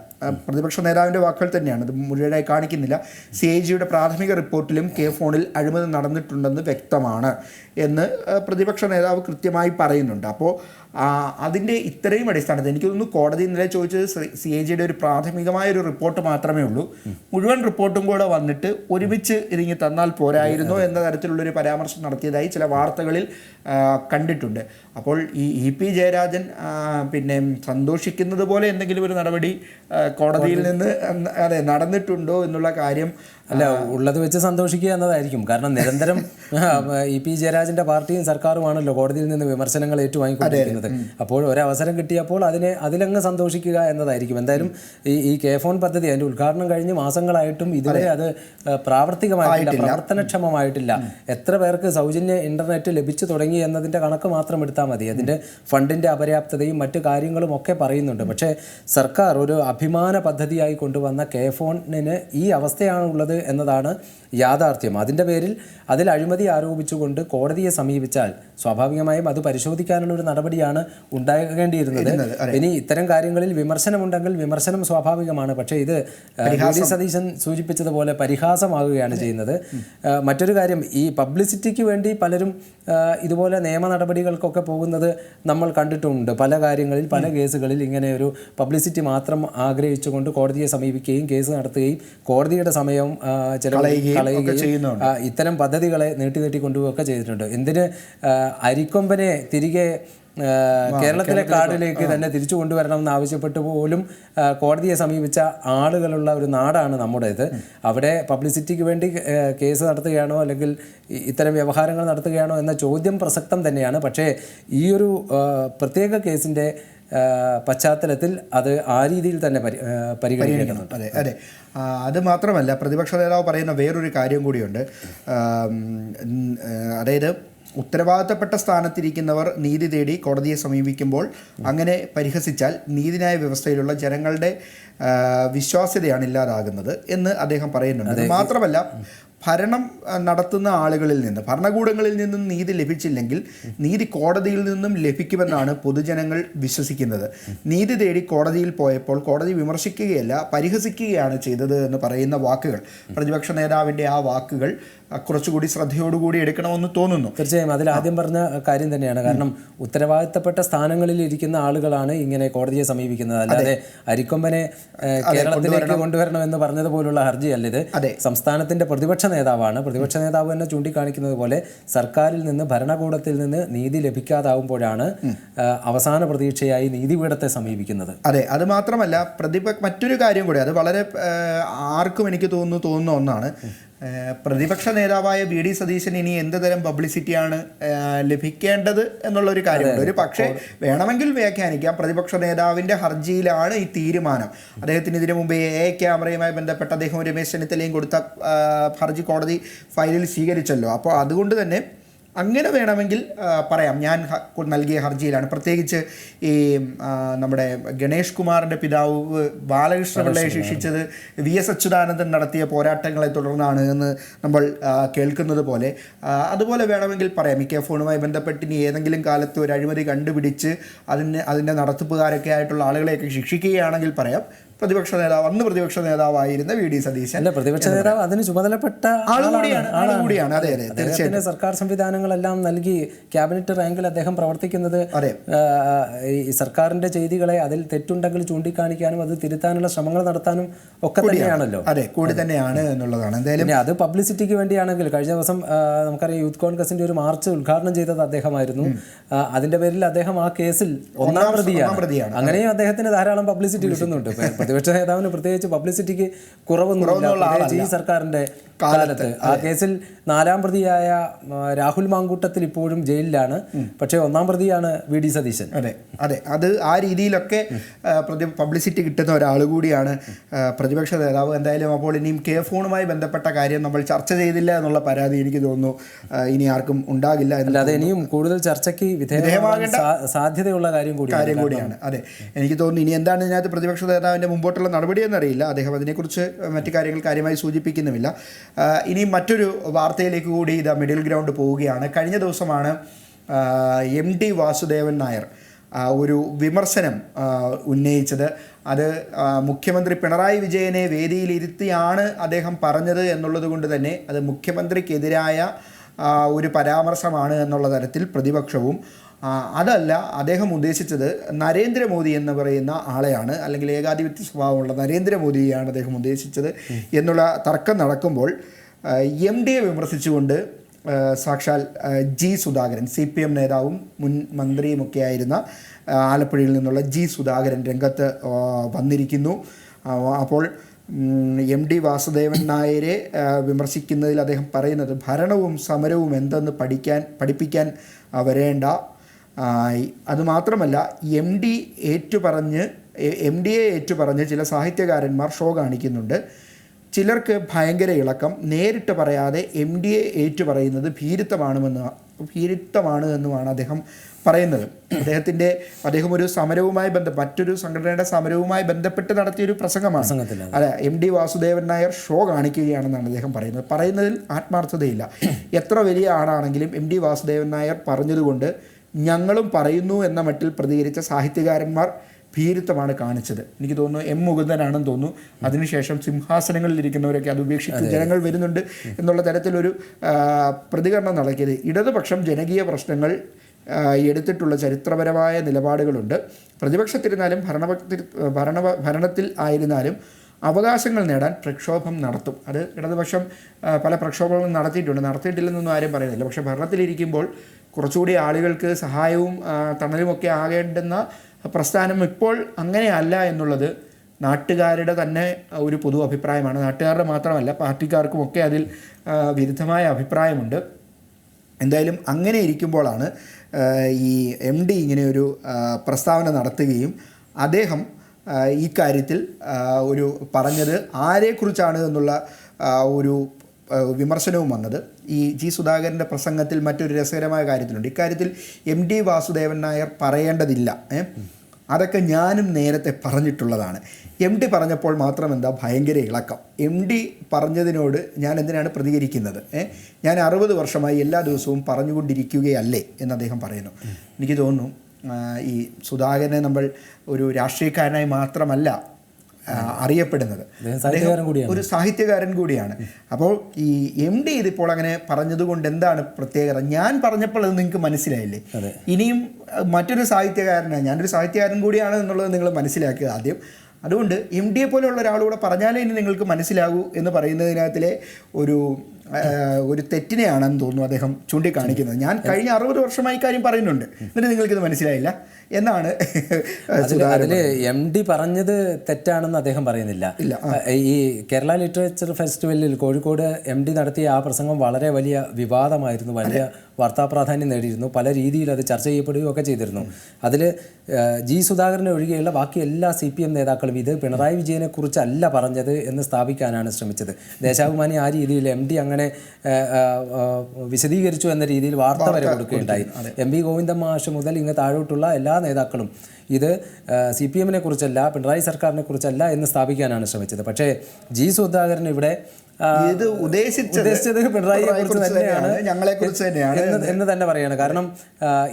പ്രതിപക്ഷ നേതാവിന്റെ വാക്കുകൾ തന്നെയാണ്. ഇത് മുഴുവനായി കാണിക്കുന്നില്ല. സി ഐ ജിയുടെ പ്രാഥമിക റിപ്പോർട്ടിലും കെ ഫോണിൽ അഴിമതി നടന്നിട്ടുണ്ടെന്ന് വ്യക്തമാണ്. എന്ന് പ്രതിപക്ഷ നേതാവ് കൃത്യമായി പറയുന്നുണ്ട്. അപ്പോൾ അതിന്റെ ഇത്രയും അടിസ്ഥാനത്തിൽ എനിക്ക് തോന്നുന്നു കോടതി ഇന്നലെ ചോദിച്ചത് സി എ ജിയുടെ ഒരു പ്രാഥമികമായ ഒരു റിപ്പോർട്ട് മാത്രമേ ഉള്ളൂ. മുഴുവൻ റിപ്പോർട്ടും കൂടെ വന്നിട്ട് ഒരുമിച്ച് ഇതിങ്ങി തന്നാൽ പോരായിരുന്നോ എന്ന തരത്തിലുള്ളൊരു പരാമർശം നടത്തിയതായി ചില വാർത്തകളിൽ കണ്ടിട്ടുണ്ട്. അപ്പോൾ ഈ ഇ പി ജയരാജൻ പിന്നെ സന്തോഷിക്കുന്നത് പോലെ എന്തെങ്കിലും ഒരു നടപടി കോടതിയിൽ നിന്ന് അതെ നടന്നിട്ടുണ്ടോ എന്നുള്ള കാര്യം അല്ല ഉള്ളത് വെച്ച് സന്തോഷിക്കുക എന്നതായിരിക്കും. കാരണം നിരന്തരം ഇ പി ജയരാജന്റെ പാർട്ടിയും സർക്കാരുമാണല്ലോ കോടതിയിൽ നിന്ന് വിമർശനങ്ങൾ ഏറ്റുവാങ്ങിക്കൊണ്ടിരിക്കുന്നത്. അപ്പോൾ ഒരവസരം കിട്ടിയപ്പോൾ അതിനെ അതിലങ്ങ് സന്തോഷിക്കുക എന്നതായിരിക്കും. എന്തായാലും ഈ ഈ കെ ഫോൺ പദ്ധതി അതിന്റെ ഉദ്ഘാടനം കഴിഞ്ഞ് മാസങ്ങളായിട്ടും ഇതുവരെ അത്. പ്രാവർത്തികമായിട്ടില്ല പ്രവർത്തനക്ഷമമായിട്ടില്ല. എത്ര പേർക്ക് സൗജന്യ ഇന്റർനെറ്റ് ലഭിച്ചു തുടങ്ങി എന്നതിന്റെ കണക്ക് മാത്രം എടുത്താൽ മതി. അതിന്റെ ഫണ്ടിന്റെ അപര്യാപ്തതയും മറ്റു കാര്യങ്ങളും ഒക്കെ പറയുന്നുണ്ട്. പക്ഷേ സർക്കാർ ഒരു അഭിമാന പദ്ധതിയായി കൊണ്ടുവന്ന കെ ഫോണിന് ഈ അവസ്ഥയാണ് ഉള്ളത് എന്നതാണ് യാഥാർത്ഥ്യം. അതിന്റെ പേരിൽ അതിൽ അഴിമതി ആരോപിച്ചുകൊണ്ട് കോടതിയെ സമീപിച്ചാൽ സ്വാഭാവികമായും അത് പരിശോധിക്കാനുള്ള ഒരു നടപടിയാണ് ഉണ്ടാകേണ്ടിയിരുന്നത്. ഇനി ഇത്തരം കാര്യങ്ങളിൽ വിമർശനമുണ്ടെങ്കിൽ വിമർശനം സ്വാഭാവികമാണ്. പക്ഷേ ഇത് ഡി സതീശൻ സൂചിപ്പിച്ചതുപോലെ പരിഹാസമാകുകയാണ് ചെയ്യുന്നത്. മറ്റൊരു കാര്യം ഈ പബ്ലിസിറ്റിക്ക് വേണ്ടി പലരും ഇതുപോലെ നിയമ നടപടികൾക്കൊക്കെ പോകുന്നത് നമ്മൾ കണ്ടിട്ടുണ്ട്. പല കാര്യങ്ങളിൽ പല കേസുകളിൽ ഇങ്ങനെ ഒരു പബ്ലിസിറ്റി മാത്രം ആഗ്രഹിച്ചുകൊണ്ട് കോടതിയെ സമീപിക്കുകയും കേസ് നടത്തുകയും കോടതിയുടെ സമയം കളയുകയും ഇത്തരം പദ്ധതികളെ നീട്ടി നീട്ടി കൊണ്ടുപോവുകയൊക്കെ ചെയ്തിട്ടുണ്ട്. എന്തിന് അരിക്കൊമ്പനെ തിരികെ കേരളത്തിലെ കാടിലേക്ക് തന്നെ തിരിച്ചു കൊണ്ടുവരണമെന്ന് ആവശ്യപ്പെട്ട് പോലും കോടതിയെ സമീപിച്ച ആളുകളുള്ള ഒരു നാടാണ് നമ്മുടേത്. അവിടെ പബ്ലിസിറ്റിക്ക് വേണ്ടി കേസ് നടത്തുകയാണോ അല്ലെങ്കിൽ ഇത്തരം വ്യവഹാരങ്ങൾ നടത്തുകയാണോ എന്ന ചോദ്യം പ്രസക്തം തന്നെയാണ്. പക്ഷേ ഈ ഒരു പ്രത്യേക കേസിന്റെ പശ്ചാത്തലത്തിൽ അത് ആ രീതിയിൽ തന്നെ പരി പരിഗണിക്കണം. അതെ അതെ. അത് മാത്രമല്ല പ്രതിപക്ഷ നേതാവ് പറയുന്ന വേറൊരു കാര്യം കൂടിയുണ്ട്. അതായത് ഉത്തരവാദിത്തപ്പെട്ട സ്ഥാനത്തിരിക്കുന്നവർ നീതി തേടി കോടതിയെ സമീപിക്കുമ്പോൾ അങ്ങനെ പരിഹസിച്ചാൽ നീതിന്യായ വ്യവസ്ഥയിലുള്ള ജനങ്ങളുടെ വിശ്വാസ്യതയാണ് ഇല്ലാതാകുന്നത് എന്ന് അദ്ദേഹം പറയുന്നുണ്ട്. മാത്രമല്ല ഭരണം നടത്തുന്ന ആളുകളിൽ നിന്ന് ഭരണകൂടങ്ങളിൽ നിന്നും നീതി ലഭിച്ചില്ലെങ്കിൽ നീതി കോടതിയിൽ നിന്നും ലഭിക്കുമെന്നാണ് പൊതുജനങ്ങൾ വിശ്വസിക്കുന്നത്. നീതി തേടി കോടതിയിൽ പോയപ്പോൾ കോടതി വിമർശിക്കുകയല്ല പരിഹസിക്കുകയാണ് ചെയ്തത് എന്ന് പറയുന്ന വാക്കുകൾ പ്രതിപക്ഷ നേതാവിന്റെ ആ വാക്കുകൾ കുറച്ചുകൂടി ശ്രദ്ധയോടുകൂടി എടുക്കണമെന്ന് തോന്നുന്നു. തീർച്ചയായും. അതിൽ ആദ്യം പറഞ്ഞ കാര്യം തന്നെയാണ്. കാരണം ഉത്തരവാദിത്തപ്പെട്ട സ്ഥാനങ്ങളിൽ ഇരിക്കുന്ന ആളുകളാണ് ഇങ്ങനെ കോടതിയെ സമീപിക്കുന്നത്. അല്ലാതെ അരിക്കൊമ്പനെ കേരളത്തിലേക്ക് കൊണ്ടുവരണമെന്ന് പറഞ്ഞതുപോലുള്ള ഹർജിയല്ല ഇത്. അതെ. സംസ്ഥാനത്തിന്റെ പ്രതിപക്ഷ നേതാവാണ്. പ്രതിപക്ഷ നേതാവ് തന്നെ ചൂണ്ടിക്കാണിക്കുന്നത് പോലെ സർക്കാരിൽ നിന്ന് ഭരണകൂടത്തിൽ നിന്ന് നീതി ലഭിക്കാതാവുമ്പോഴാണ് അവസാന പ്രതീക്ഷയായി നീതിപീഠത്തെ സമീപിക്കുന്നത്. അതെ. അത് മാത്രമല്ല പ്രതിപ മറ്റൊരു കാര്യം കൂടി അത് വളരെ ആർക്കും എനിക്ക് തോന്നുന്നു തോന്നുന്ന ഒന്നാണ്. പ്രതിപക്ഷ നേതാവായ വി ഡി സതീശൻ ഇനി എന്ത് തരം പബ്ലിസിറ്റിയാണ് ലഭിക്കേണ്ടത് എന്നുള്ളൊരു കാര്യമുണ്ട്. ഒരു പക്ഷേ വേണമെങ്കിൽ വ്യാഖ്യാനിക്കാം. പ്രതിപക്ഷ നേതാവിന്റെ ഹർജിയിലാണ് ഈ തീരുമാനം. അദ്ദേഹത്തിന് ഇതിനു മുമ്പ് എ ക്യാമറയുമായി ബന്ധപ്പെട്ട അദ്ദേഹം രമേശ് ചെന്നിത്തലയും കൊടുത്ത ഹർജി കോടതി ഫയലിൽ സ്വീകരിച്ചല്ലോ. അപ്പോൾ അതുകൊണ്ട് തന്നെ അങ്ങനെ വേണമെങ്കിൽ പറയാം. ഞാൻ നൽകിയ ഹർജിയിലാണ്. പ്രത്യേകിച്ച് ഈ നമ്മുടെ ഗണേഷ് കുമാറിന്റെ പിതാവ് ബാലകൃഷ്ണപിള്ളയെ ശിക്ഷിച്ചത് വി എസ് അച്യുതാനന്ദൻ നടത്തിയ പോരാട്ടങ്ങളെ തുടർന്നാണ് എന്ന് നമ്മൾ കേൾക്കുന്നത് പോലെ. അതുപോലെ വേണമെങ്കിൽ പറയാം. ഈ ഫോണുമായി ബന്ധപ്പെട്ട് ഇനി ഏതെങ്കിലും കാലത്ത് ഒരു അഴിമതി കണ്ടുപിടിച്ച് അതിന് അതിന്റെ നടത്തിപ്പുകാരൊക്കെ ആയിട്ടുള്ള ആളുകളെയൊക്കെ ശിക്ഷിക്കുകയാണെങ്കിൽ പറയാം. പ്രതിപക്ഷ നേതാവ് അന്ന് പ്രതിപക്ഷ നേതാവായിരുന്ന വി. ഡി. സതീശൻ അല്ല പ്രതിപക്ഷ നേതാവ് അതിന് ചുമതലപ്പെട്ട ആളുകൂടിയാണ് ആളാണ്, ആളാണ്. കൂടിയാണ്. അതെ, അതെ, അദ്ദേഹത്തിന് സർക്കാർ സംവിധാനങ്ങളെല്ലാം നൽകി ക്യാബിനറ്റ് റാങ്കിൽ അദ്ദേഹം പ്രവർത്തിക്കുന്നത് അതെ. ഈ സർക്കാരിന്റെ ചെയ്തികളെ അതിൽ തെറ്റുണ്ടെങ്കിൽ ചൂണ്ടിക്കാണിക്കാനും അത് തിരുത്താനുള്ള ശ്രമങ്ങൾ നടത്താനും ഒക്കെ തന്നെയാണല്ലോ. അതെ കൂടി തന്നെയാണ് എന്നുള്ളതാണ്. എന്തായാലും അത് പബ്ലിസിറ്റിക്ക് വേണ്ടിയാണെങ്കിൽ കഴിഞ്ഞ ദിവസം നമുക്കറിയാം യൂത്ത് കോൺഗ്രസിന്റെ ഒരു മാർച്ച് ഉദ്ഘാടനം ചെയ്തത് അദ്ദേഹമായിരുന്നു. അതിന്റെ പേരിൽ അദ്ദേഹം ആ കേസിൽ ഒന്നാം പ്രതിയാണ്. അങ്ങനെയും അദ്ദേഹത്തിന് ധാരാളം പബ്ലിസിറ്റി കിട്ടുന്നുണ്ട്. പ്രതിപക്ഷ നേതാവിന് പ്രത്യേകിച്ച് പബ്ലിസിറ്റിക്ക് കുറവൊന്നുമില്ല. ഈ സർക്കാരിന്റെ കാലത്ത്. ആ കേസിൽ നാലാം പ്രതിയായ രാഹുൽ മാങ്കൂട്ടത്തിൽ ഇപ്പോഴും ജയിലിലാണ്. പക്ഷേ ഒന്നാം പ്രതിയാണ് വി ഡി സതീശൻ. അതെ അതെ. അത് ആ രീതിയിലൊക്കെ പ്രതി പബ്ലിസിറ്റി കിട്ടുന്ന ഒരാൾ കൂടിയാണ് പ്രതിപക്ഷ നേതാവ്. എന്തായാലും അപ്പോൾ ഇനിയും കെ ഫോണുമായി ബന്ധപ്പെട്ട കാര്യം നമ്മൾ ചർച്ച ചെയ്തില്ല എന്നുള്ള പരാതി എനിക്ക് തോന്നുന്നു ഇനി ആർക്കും ഉണ്ടാകില്ല അല്ലാതെ ഇനിയും കൂടുതൽ ചർച്ചയ്ക്ക് വിധേയമാകേണ്ട സാധ്യതയുള്ള കാര്യം കൂടി കാര്യം കൂടിയാണ്. അതെ. എനിക്ക് തോന്നുന്നു ഇനി എന്താണ് ഇതിനകത്ത് പ്രതിപക്ഷ നേതാവിന്റെ മുമ്പോട്ടുള്ള നടപടിയെന്നറിയില്ല. അദ്ദേഹം അതിനെക്കുറിച്ച് മറ്റു കാര്യങ്ങൾ കാര്യമായി സൂചിപ്പിക്കുന്നുമില്ല. ഇനി മറ്റൊരു വാർത്തയിലേക്ക് കൂടി ഇത് മിഡിൽ ഗ്രൗണ്ട് പോവുകയാണ്. കഴിഞ്ഞ ദിവസമാണ് എം ഡി വാസുദേവൻ നായർ ഒരു വിമർശനം ഉന്നയിച്ചത്. അത് മുഖ്യമന്ത്രി പിണറായി വിജയനെ വേദിയിലിരുത്തിയാണ് അദ്ദേഹം പറഞ്ഞത് എന്നുള്ളത് കൊണ്ട് തന്നെ അത് മുഖ്യമന്ത്രിക്കെതിരായ ഒരു പരാമർശമാണ് എന്നുള്ള തരത്തിൽ പ്രതിപക്ഷവും അതല്ല അദ്ദേഹം ഉദ്ദേശിച്ചത് നരേന്ദ്രമോദി എന്ന് പറയുന്ന ആളെയാണ് അല്ലെങ്കിൽ ഏകാധിപത്യ സ്വഭാവമുള്ള നരേന്ദ്രമോദിയെയാണ് അദ്ദേഹം ഉദ്ദേശിച്ചത് എന്നുള്ള തർക്കം നടക്കുമ്പോൾ എം ഡിയെ വിമർശിച്ചുകൊണ്ട് സാക്ഷാൽ G Sudhakaran C P M നേതാവും മുൻ മന്ത്രിയുമൊക്കെ ആയിരുന്ന ആലപ്പുഴയിൽ നിന്നുള്ള ജി സുധാകരൻ രംഗത്ത് വന്നിരിക്കുന്നു. അപ്പോൾ എം ഡി വാസുദേവൻ നായരെ വിമർശിക്കുന്നതിൽ അദ്ദേഹം പറയുന്നത് ഭരണവും സമരവും എന്തെന്ന് പഠിക്കാൻ പഠിപ്പിക്കാൻ വരേണ്ട. അതുമാത്രമല്ല എം ഡി ഏറ്റുപറഞ്ഞ് എം ഡി എ ഏറ്റുപറഞ്ഞ് ചില സാഹിത്യകാരന്മാർ ഷോ കാണിക്കുന്നുണ്ട്. ചിലർക്ക് ഭയങ്കര ഇളക്കം നേരിട്ട് പറയാതെ എം ഡി എ ഏറ്റുപറയുന്നത് ഭീരുത്വമാണെന്ന് ഭീരുത്വമാണ് എന്നുമാണ് അദ്ദേഹം പറയുന്നത്. അദ്ദേഹത്തിന്റെ അദ്ദേഹം ഒരു സമരവുമായി ബന്ധം മറ്റൊരു സംഘടനയുടെ സമരവുമായി ബന്ധപ്പെട്ട് നടത്തിയൊരു പ്രസംഗമാണ്. അല്ല അതെ M D Vasudevan Nair show കാണിക്കുകയാണെന്നാണ് അദ്ദേഹം പറയുന്നത്. പറയുന്നതിൽ ആത്മാർത്ഥതയില്ല. എത്ര വലിയ ആളാണെങ്കിലും എം ഡി വാസുദേവൻ നായർ പറഞ്ഞതുകൊണ്ട് ഞങ്ങളും പറയുന്നു എന്ന മട്ടിൽ പ്രതികരിച്ച സാഹിത്യകാരന്മാർ ഭീരുത്വമാണ് കാണിച്ചത്. എനിക്ക് തോന്നുന്നു എം മുകുന്ദനാണെന്ന് തോന്നുന്നു. അതിനുശേഷം സിംഹാസനങ്ങളിൽ ഇരിക്കുന്നവരൊക്കെ അത് ഉപേക്ഷിച്ച് ജനങ്ങൾ വരുന്നുണ്ട് എന്നുള്ള തരത്തിലൊരു പ്രതികരണം നടക്കിയത്. ഇടതുപക്ഷം ജനകീയ പ്രശ്നങ്ങൾ എടുത്തിട്ടുള്ള ചരിത്രപരമായ നിലപാടുകളുണ്ട്. പ്രതിപക്ഷത്തിരുന്നാലും ഭരണപക്ഷത്തിൽ ഭരണ ഭരണത്തിൽ ആയിരുന്നാലും അവകാശങ്ങൾ നേടാൻ പ്രക്ഷോഭം നടത്തും. അത് ഇടതുപക്ഷം പല പ്രക്ഷോഭങ്ങളും നടത്തിയിട്ടുണ്ട്. നടത്തിയിട്ടില്ലെന്നൊന്നും ആരും പറയുന്നില്ല. പക്ഷേ ഭരണത്തിലിരിക്കുമ്പോൾ കുറച്ചുകൂടി ആളുകൾക്ക് സഹായവും തണലുമൊക്കെ ആകേണ്ടുന്ന പ്രസ്ഥാനം ഇപ്പോൾ അങ്ങനെയല്ല എന്നുള്ളത് നാട്ടുകാരുടെ തന്നെ ഒരു പൊതു അഭിപ്രായമാണ്. നാട്ടുകാരുടെ മാത്രമല്ല പാർട്ടിക്കാർക്കുമൊക്കെ അതിൽ വിരുദ്ധമായ അഭിപ്രായമുണ്ട്. എന്തായാലും അങ്ങനെ ഇരിക്കുമ്പോഴാണ് ഈ എം ഡി ഇങ്ങനെ ഒരു ആ, പ്രസ്താവന നടത്തുകയും അദ്ദേഹം ഈ കാര്യത്തിൽ ഒരു പറഞ്ഞത് ആരെക്കുറിച്ചാണ് എന്നുള്ള ഒരു വിമർശനവും വന്നത്. ഈ ജി സുധാകരന്റെ പ്രസംഗത്തിൽ മറ്റൊരു രസകരമായ കാര്യത്തിലുണ്ട്. ഇക്കാര്യത്തിൽ എം ഡി വാസുദേവൻ നായർ പറയേണ്ടതില്ല അതൊക്കെ ഞാനും നേരത്തെ പറഞ്ഞിട്ടുള്ളതാണ്. എം ഡി പറഞ്ഞപ്പോൾ മാത്രം എന്താ ഭയങ്കര ഇളക്കം. എം ഡി പറഞ്ഞതിനോട് ഞാൻ എന്തിനാണ് പ്രതികരിക്കുന്നത് ഞാൻ അറുപത് വർഷമായി എല്ലാ ദിവസവും പറഞ്ഞുകൊണ്ടിരിക്കുകയല്ലേ എന്ന് അദ്ദേഹം പറയുന്നു. എനിക്ക് തോന്നുന്നു ഈ സുധാകരനെ നമ്മൾ ഒരു രാഷ്ട്രീയക്കാരനായി മാത്രമല്ല അറിയപ്പെടുന്നത്. ഒരു സാഹിത്യകാരൻ കൂടിയാണ്. അപ്പോൾ ഈ എം ഡി ഇതിപ്പോൾ അങ്ങനെ പറഞ്ഞതുകൊണ്ട് എന്താണ് പ്രത്യേകത? ഞാൻ പറഞ്ഞപ്പോൾ അത് നിങ്ങൾക്ക് മനസ്സിലായില്ലേ? ഇനിയും മറ്റൊരു സാഹിത്യകാരനാണ് ഞാനൊരു സാഹിത്യകാരൻ കൂടിയാണ് എന്നുള്ളത് നിങ്ങൾ മനസ്സിലാക്കുക ആദ്യം. അതുകൊണ്ട് എം ഡിയെ പോലെയുള്ള ഒരാളൂടെ പറഞ്ഞാലേ ഇനി നിങ്ങൾക്ക് മനസ്സിലാകൂ എന്ന് പറയുന്നതിനകത്തിലെ ഒരു ഒരു തെറ്റിനെയാണെന്ന് തോന്നുന്നു അദ്ദേഹം ചൂണ്ടിക്കാണിക്കുന്നത്. ഞാൻ കഴിഞ്ഞ അറുപത് വർഷമായി കാര്യം പറയുന്നുണ്ട്. എന്നിട്ട് നിങ്ങൾക്കിത് മനസ്സിലായില്ല? എന്നാണ് സുധാകരൻ എം ഡി പറഞ്ഞത് തെറ്റാണെന്ന് അദ്ദേഹം പറയുന്നില്ല. ഈ കേരള ലിറ്ററേച്ചർ ഫെസ്റ്റിവലിൽ കോഴിക്കോട് എം ഡി നടത്തിയ ആ പ്രസംഗം വളരെ വലിയ വിവാദമായിരുന്നു വലിയ വാർത്താ പ്രാധാന്യം നേടിയിരുന്നു പല രീതിയിൽ അത് ചർച്ച ചെയ്യപ്പെടുകയും ഒക്കെ ചെയ്തിരുന്നു. അതിൽ ജി സുധാകരനെ ഒഴികെയുള്ള ബാക്കി എല്ലാ സി പി എം നേതാക്കളും ഇത് പിണറായി വിജയനെ കുറിച്ചല്ല പറഞ്ഞത് എന്ന് സ്ഥാപിക്കാനാണ് ശ്രമിച്ചത്. ദേശാഭിമാനി ആ രീതിയിൽ എം ഡി അങ്ങനെ വിശദീകരിച്ചു എന്ന രീതിയിൽ വാർത്ത വരെ കൊടുക്കുകയുണ്ടായി. എം വി ഗോവിന്ദൻ മാഷ് മുതൽ ഇങ്ങ് താഴോട്ടുള്ള എല്ലാ നേതാക്കളും ഇത് സി പി എമ്മിനെ കുറിച്ചല്ല പിണറായി സർക്കാരിനെ കുറിച്ചല്ല എന്ന് സ്ഥാപിക്കാനാണ് ശ്രമിച്ചത്. പക്ഷേ ജി സുധാകരൻ ഇവിടെ ഇത് ഉദ്ദേശിച്ചത് ഉദ്ദേശിച്ചത് പിണറായി കുറിച്ച് തന്നെയാണ്. ഞങ്ങളെ കുറിച്ച് തന്നെയാണ്. എന്ന് തന്നെ പറയാണ്. കാരണം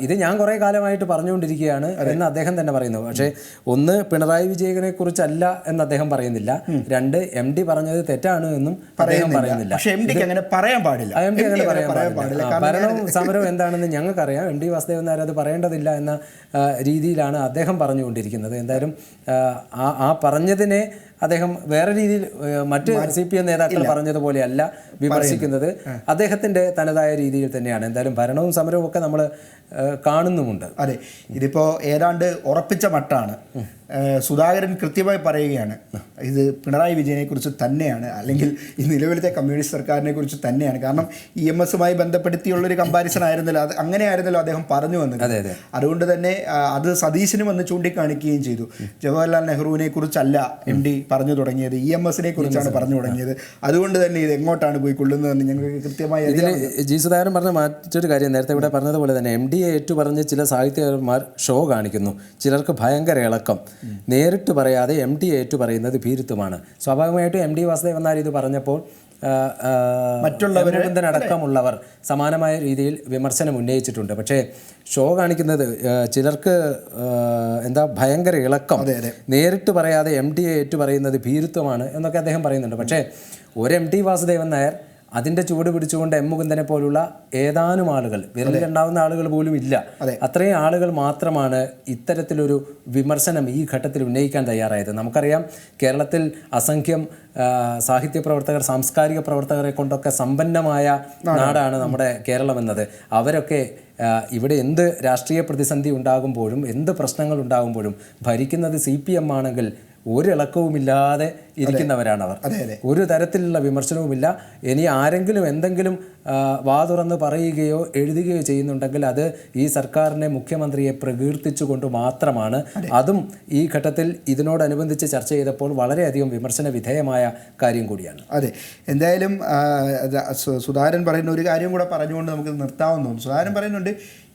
ഇത് ഞാൻ കുറെ കാലമായിട്ട് പറഞ്ഞുകൊണ്ടിരിക്കുകയാണ് എന്ന് അദ്ദേഹം തന്നെ പറയുന്നു. പക്ഷേ ഒന്ന് പിണറായി വിജയനെ കുറിച്ചല്ല എന്ന് അദ്ദേഹം പറയുന്നില്ല. രണ്ട് എം ഡി പറഞ്ഞത് തെറ്റാണ് എന്നും അദ്ദേഹം പറയുന്നില്ല. പക്ഷേ എം ഡിക്ക് അങ്ങനെ പറയാൻ പാടില്ല. എം ഡി അങ്ങനെ പറയാൻ പാടില്ല. ഭരണവും സമരവും എന്താണെന്ന് ഞങ്ങൾക്കറിയാം. എം ഡി വാസുദേവൻ നായർ അത് പറയേണ്ടതില്ല എന്ന രീതിയിലാണ് അദ്ദേഹം പറഞ്ഞുകൊണ്ടിരിക്കുന്നത്. എന്തായാലും ആ പറഞ്ഞതിനെ അദ്ദേഹം വേറെ രീതിയിൽ മറ്റ് സി പി എം നേതാക്കൾ പറഞ്ഞതുപോലെയല്ല വിമർശിക്കുന്നത്. അദ്ദേഹത്തിന്റെ തനതായ രീതിയിൽ തന്നെയാണ്. എന്തായാലും ഭരണവും സമരവും ഒക്കെ നമ്മൾ കാണുന്നുമുണ്ട്. അതെ. ഇതിപ്പോ ഏതാണ്ട് ഉറപ്പിച്ച മട്ടാണ്. സുധാകരൻ കൃത്യമായി പറയുകയാണ് ഇത് പിണറായി വിജയനെ കുറിച്ച് തന്നെയാണ് അല്ലെങ്കിൽ ഈ നിലവിലത്തെ കമ്മ്യൂണിസ്റ്റ് സർക്കാരിനെ കുറിച്ച് തന്നെയാണ്. കാരണം ഇ എം എസുമായി ബന്ധപ്പെടുത്തിയുള്ളൊരു കമ്പാരിസൺ ആയിരുന്നല്ലോ അത് അങ്ങനെയായിരുന്നല്ലോ അദ്ദേഹം പറഞ്ഞു വന്നത്. അതെ, അതെ. അതുകൊണ്ട് തന്നെ അത് സതീശനും വന്ന് ചൂണ്ടിക്കാണിക്കുകയും ചെയ്തു. ജവഹർലാൽ നെഹ്റുവിനെ കുറിച്ചല്ല എം ഡി പറഞ്ഞു തുടങ്ങിയത് ഇ എം എസിനെ കുറിച്ചാണ് പറഞ്ഞു തുടങ്ങിയത്. അതുകൊണ്ട് തന്നെ ഇത് എങ്ങോട്ടാണ് പോയി കൊള്ളുന്നതെന്ന് ഞങ്ങൾക്ക് കൃത്യമായി ജി സുധാകരൻ പറഞ്ഞ മറ്റൊരു കാര്യം നേരത്തെ ഇവിടെ പറഞ്ഞതുപോലെ തന്നെ എം ഡി ഏറ്റു പറഞ്ഞ് ചില സാഹിത്യകാരന്മാർ ഷോ കാണിക്കുന്നു. ചിലർക്ക് ഭയങ്കര ഇളക്കം. നേരിട്ട് പറയാതെ എം ഡി ഏറ്റു പറയുന്നത് ഭീരുത്വമാണ്. സ്വാഭാവികമായിട്ടും എം ഡി വാസുദേവൻ നായർ ഇത് പറഞ്ഞപ്പോൾ മറ്റുള്ളവർ അടക്കമുള്ളവർ സമാനമായ രീതിയിൽ വിമർശനം ഉന്നയിച്ചിട്ടുണ്ട്. പക്ഷേ ഷോ കാണിക്കുന്നത് ചിലർക്ക് എന്താ ഭയങ്കര ഇളക്കം. നേരിട്ട് പറയാതെ എം ഡി ഏറ്റു പറയുന്നത് ഭീരുത്വമാണ് എന്നൊക്കെ അദ്ദേഹം പറയുന്നുണ്ട്. പക്ഷേ ഒരു എം ടി വാസുദേവൻ നായർ അതിന്റെ ചുവട് പിടിച്ചുകൊണ്ട് എം മുകുന്ദനെ പോലുള്ള ഏതാനും ആളുകൾ വിരലിലുണ്ടാവുന്ന ആളുകൾ പോലും ഇല്ല. അത്രയും ആളുകൾ മാത്രമാണ് ഇത്തരത്തിലൊരു വിമർശനം ഈ ഘട്ടത്തിൽ ഉന്നയിക്കാൻ തയ്യാറായത്. നമുക്കറിയാം കേരളത്തിൽ അസംഖ്യം സാഹിത്യ പ്രവർത്തകർ സാംസ്കാരിക പ്രവർത്തകരെ കൊണ്ടൊക്കെ സമ്പന്നമായ നാടാണ് നമ്മുടെ കേരളം എന്നത്. അവരൊക്കെ ഇവിടെ എന്ത് രാഷ്ട്രീയ പ്രതിസന്ധി ഉണ്ടാകുമ്പോഴും എന്ത് പ്രശ്നങ്ങൾ ഉണ്ടാകുമ്പോഴും ഭരിക്കുന്നത് സി പി എം ആണെങ്കിൽ ഒരിളക്കവുമില്ലാതെ ഇരിക്കുന്നവരാണ് അവർ ഒരു തരത്തിലുള്ള വിമർശനവുമില്ല. ഇനി ആരെങ്കിലും എന്തെങ്കിലും ആ, വാ തുറന്ന് പറയുകയോ എഴുതുകയോ ചെയ്യുന്നുണ്ടെങ്കിൽ അത് ഈ സർക്കാരിനെ മുഖ്യമന്ത്രിയെ പ്രകീർത്തിച്ചുകൊണ്ട് മാത്രമാണ്. അതും. ഈ ഘട്ടത്തിൽ ഇതിനോടനുബന്ധിച്ച് ചർച്ച ചെയ്തപ്പോൾ വളരെയധികം വിമർശന വിധേയമായ കാര്യം കൂടിയാണ്. അതെ. എന്തായാലും സുധാരൻ പറയുന്ന ഒരു കാര്യം കൂടെ പറഞ്ഞുകൊണ്ട് നമുക്ക് നിർത്താമെന്ന് തോന്നുന്നു സുധാരൻ പറയുന്നുണ്ട്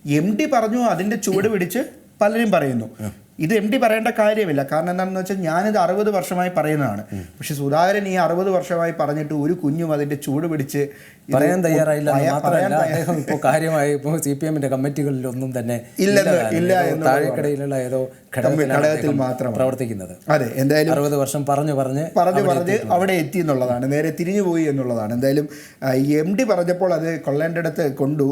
എം ഡി പറഞ്ഞു അതിന്റെ ചുവട് പിടിച്ച് പലരും പറയുന്നു. ഇത് എം ഡി പറയേണ്ട കാര്യമില്ല. കാരണം എന്താണെന്ന് വെച്ചാൽ ഞാനിത് അറുപത് വർഷമായി പറയുന്നതാണ്. പക്ഷെ സുധാകരൻ ഈ അറുപത് വർഷമായി പറഞ്ഞിട്ട് ഒരു കുഞ്ഞും അതിന്റെ ചൂട് പിടിച്ച് പറയാൻ തയ്യാറായില്ല മാത്രമല്ല അദ്ദേഹം ഇപ്പോൾ കാര്യമായി ഇപ്പോൾ സി പി എമ്മിന്റെ കമ്മിറ്റികളിലൊന്നും തന്നെ. ഇല്ല ഏതോ താഴെക്കടയിലുള്ള ഏതോ ഘടകത്തിൽ മാത്രം. പ്രവർത്തിക്കുന്നത്. അതെ എന്തായാലും അറുപത് വർഷം പറഞ്ഞു പറഞ്ഞ് പറഞ്ഞു പറഞ്ഞ് അവിടെ എത്തി എന്നുള്ളതാണ് നേരെ തിരിഞ്ഞു പോയി എന്നുള്ളതാണ്. എന്തായാലും എം ഡി പറഞ്ഞപ്പോൾ അത് കൊള്ളേണ്ടടുത്ത് കൊണ്ടു.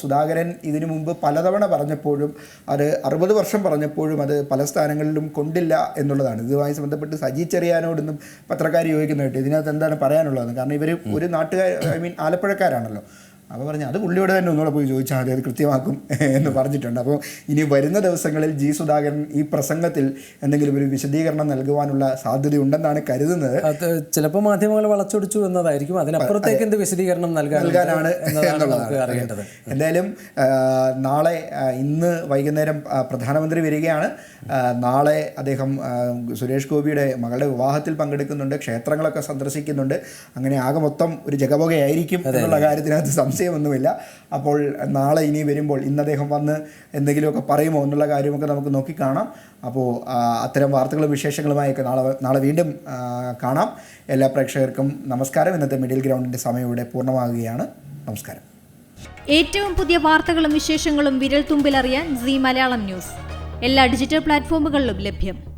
സുധാകരൻ ഇതിനു മുമ്പ് പലതവണ പറഞ്ഞപ്പോഴും അത് അറുപത് വർഷം പറഞ്ഞപ്പോഴും അത് പല സ്ഥാനങ്ങളിലും കൊണ്ടില്ല എന്നുള്ളതാണ്. ഇതുമായി ബന്ധപ്പെട്ട് സജി ചെറിയാനോടൊന്നും പത്രക്കാർ ചോദിക്കുന്നതായിട്ട് ഇതിനകത്ത് എന്താണ് പറയാനുള്ളതെന്ന്. കാരണം ഇവർ ഒരു നാട്ടുകാർ ഐ മീൻ ആലപ്പുഴക്കാരാണല്ലോ. അപ്പോൾ പറഞ്ഞു അത് പുള്ളിയോട് തന്നെ ഒന്നുകൂടെ പോയി ചോദിച്ചാൽ മതി അത് കൃത്യമാക്കും എന്ന് പറഞ്ഞിട്ടുണ്ട്. അപ്പോൾ ഇനി വരുന്ന ദിവസങ്ങളിൽ ജി സുധാകരൻ ഈ പ്രസംഗത്തിൽ എന്തെങ്കിലും ഒരു വിശദീകരണം നൽകുവാനുള്ള സാധ്യതയുണ്ടെന്നാണ് കരുതുന്നത്. അത് ചിലപ്പോൾ മാധ്യമങ്ങൾ വളച്ചൊടിച്ചു എന്നതായിരിക്കും. അതിനപ്പുറത്തേക്ക് എന്ത് വിശദീകരണം നൽകാനാണ് അറിയേണ്ടത്. എന്തായാലും നാളെ ഇന്ന് വൈകുന്നേരം പ്രധാനമന്ത്രി വരികയാണ്. നാളെ അദ്ദേഹം സുരേഷ് ഗോപിയുടെ മകളുടെ വിവാഹത്തിൽ പങ്കെടുക്കുന്നുണ്ട് ക്ഷേത്രങ്ങളൊക്കെ സന്ദർശിക്കുന്നുണ്ട്. അങ്ങനെ ആകെ മൊത്തം ഒരു ജഗബോഗയായിരിക്കും എന്നുള്ള കാര്യത്തിനകത്ത് സംശയമൊന്നുമില്ല അപ്പോൾ നാളെ ഇനി വരുമ്പോൾ ഇന്ന് അദ്ദേഹം വന്ന് എന്തെങ്കിലുമൊക്കെ പറയുമോ എന്നുള്ള കാര്യമൊക്കെ നമുക്ക് നോക്കിക്കാണാം അപ്പോൾ അത്തരം വാർത്തകളും വിശേഷങ്ങളുമായൊക്കെ നാളെ നാളെ വീണ്ടും കാണാം. എല്ലാ പ്രേക്ഷകർക്കും നമസ്കാരം. ഇന്നത്തെ മിഡിൽ ഗ്രൗണ്ടിന്റെ സമയം ഇവിടെ പൂർണമാകുകയാണ് നമസ്കാരം. ഏറ്റവും പുതിയ വാർത്തകളും വിശേഷങ്ങളും വിരൽ തുമ്പിലറിയാൻ സി മലയാളം ന്യൂസ്. എല്ലാ ഡിജിറ്റൽ പ്ലാറ്റ്ഫോമുകളിലും ലഭ്യം.